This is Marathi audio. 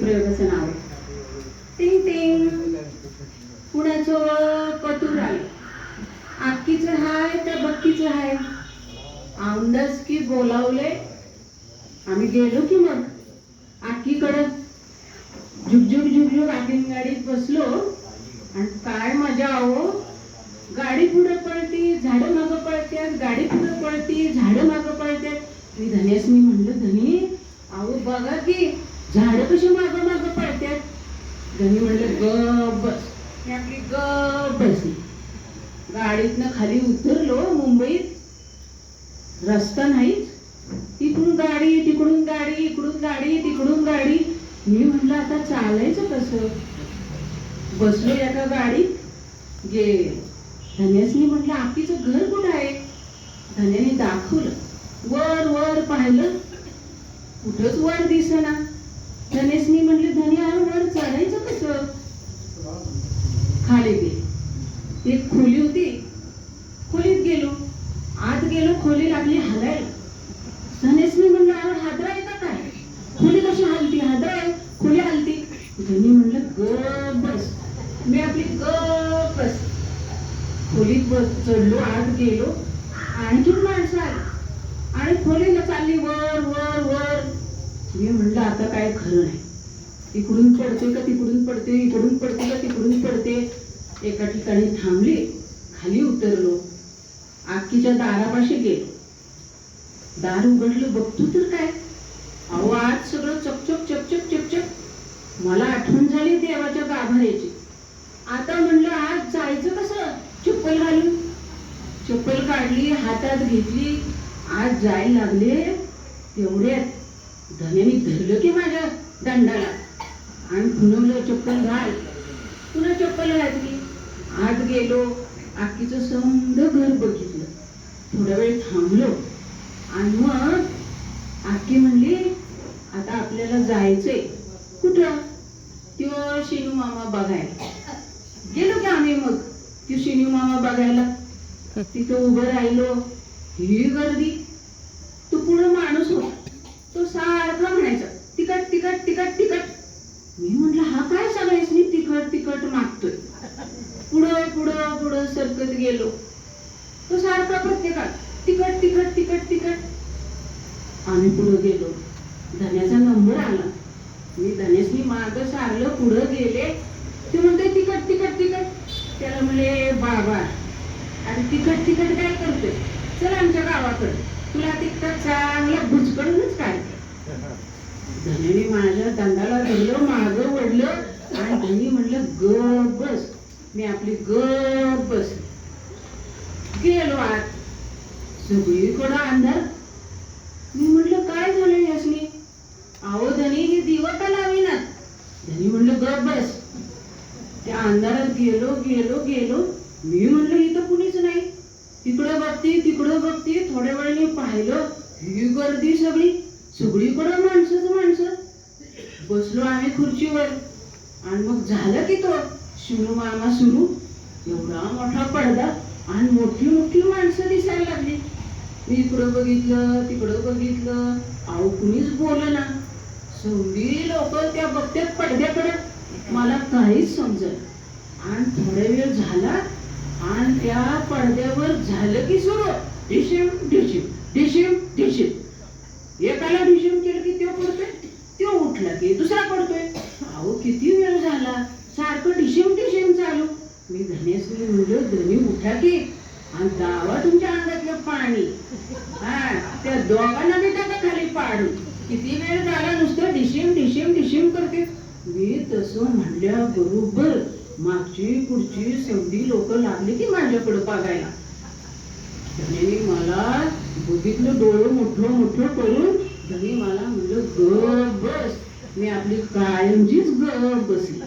प्रयोगाचं नाव आहे टिंग टिंग. पुण्याचं कटूर आहे आखीचं हाय तर बक्कीचं हाय. आमदाच की बोलावले. आम्ही गेलो की मग. आखीकडं झुकझुक झुकझुक आगीन गाडीत बसलो. आणि काय मजा आहो. गाडी पुढे पळती झाडं मागं पळते गाडी पुढे पळती झाडं मागं पळत्यात मी धनेशनी म्हणलं धनी अहो बघा की झाडं कशी माग मागं पळत्यात त्यांनी म्हटलं ग बस. मी आपली ग बसली गाडीतनं खाली उतरलो मुंबईत. रस्ता नाहीच तिकडून गाडी तिकडून गाडी इकडून गाडी तिकडून गाडी. मी म्हणलं आता चालायचं कसं? बसलो एका गाडीत. गे धन्यासनी म्हटलं आपलीचं घर कुठं आहे? धन्याने दाखवलं. वर वर पाहिलं. कुठंच वर दिसेना. धनेशनी म्हणले धनी अरे वर चढायचं कसं? खाली गेले. एक खोली होती. खोलीत गेलो. आत गेलो खोली लागली हलायला. धनेशनी म्हणलं अरे हादरा येतं काय? खोली कशी हलती? हादरा आहे. खोली हलती. धनी म्हणलं ग बस मी आपली ग बस खोलीत बस चढलो आत गेलो. आणखी माणसं आली. आणि खोलीला चालली वर वर वर. मी म्हणलं आता काय खरं नाही. तिकडून पडते का तिकडून पडते इकडून पडते का तिकडून पडते. एका ठिकाणी थांबली खाली उतरलो. आखीच्या दारापाशी गेलो. दार उघडलं बघतो तर काय. अहो आज सगळं चकचक चकचक चकचक. मला आठवण झाली देवाच्या गाभाऱ्याची. आता म्हणलं आज जायचं कसं? चप्पल घालून. चप्पल काढली हातात घेतली. आज जायला लागले. तेवढ्यात धन्याने धरलं की माझ्या दंडाला. आणि पुनवलं चप्पल घाल. पुन्हा चप्पल घातली. आत गेलो आकीचं समद घर बघितलं. थोडा वेळ थांबलो. आणि मग आकी म्हणली आता आपल्याला जायचंय. कुठं? त्यो शिनू मामा बघायला. गेलो की आम्ही मग? त्यो शिनू मामा बघायला. तिथं उभं राहिलो. ही गर्दी तो पुढं माणूस होता तो सारखा म्हणायचा तिकट तिकट तिकट तिकट मी म्हंटल हा काय सगळ्यासनी तिखट तिखट मागतोय पुढं पुढं सरकत गेलो. तो सारखा प्रत्येकात तिकट तिकट तिकट तिकट आम्ही पुढं गेलो. धन्याचा नंबर आला. मी धनेशनी माग सारलं पुढं गेले. ते म्हणते तिकट तिकट तिकट त्याला म्हणले बाबा. आणि तिकट तिकट काय करते चल आमच्या गावाकडे. तुला तिकट चांगला भुजकडूनच काय धन्याने माझ्या दंडाला धरलं मागं वडलं आणि धनी म्हणलं ग बस. मी आपली गप बस गेलो आत. सगळीकडं अंधार. मी म्हटलं काय झालं यासनी आहो धनी हे दिवा का लावीनात धनी म्हणलं गप बस. त्या अंधारात गेलो गेलो गेलो. मी म्हटलं इथं कुणीच नाही. तिकडं बघते तिकडं बघते. थोड्या वेळाने पाहिलं. ही गर्दी सगळी. सगळीकडं माणसंच माणसं. बसलो आम्ही खुर्चीवर. आणि मग झालं की तो. शिवू मामा सुरू. एवढा मोठा पडदा आणि मोठी मोठी माणसं दिसायला लागली. मी इकडं बघितलं तिकडं बघितलं. अहो कुणीच बोलना सगळी लोक त्या बघत्यात पडद्याकडे. मला काहीच समजत. आणि थोडा वेळ झाला आणि त्या पडद्यावर झालं की सुरू. डिशिम डिशिम डिशिम डिशिम. एकाला डिशिम केलं की तो पडतोय तो उठला की दुसरा पडतोय. अहो किती वेळ झाला. सारखं डिशेम डिशेम चालू. मी धनेशने म्हणलं धनी उठा की. आणि दावा तुमच्या अंगातलं पाणी. हा त्या दोघांना मी टाका खाली पाडू किती वेळ झाला नुसतं डिशेम डिशेम डिशेम करते. मी तसं म्हणल्या बरोबर मागची पुढची सगळी लोक लागली की माझ्याकडे बघायला. धनी मला बघितलं डोळं मोठं मोठं करून धनी मला म्हणलं ग बस. मी आपली कायमचीच ग बसली.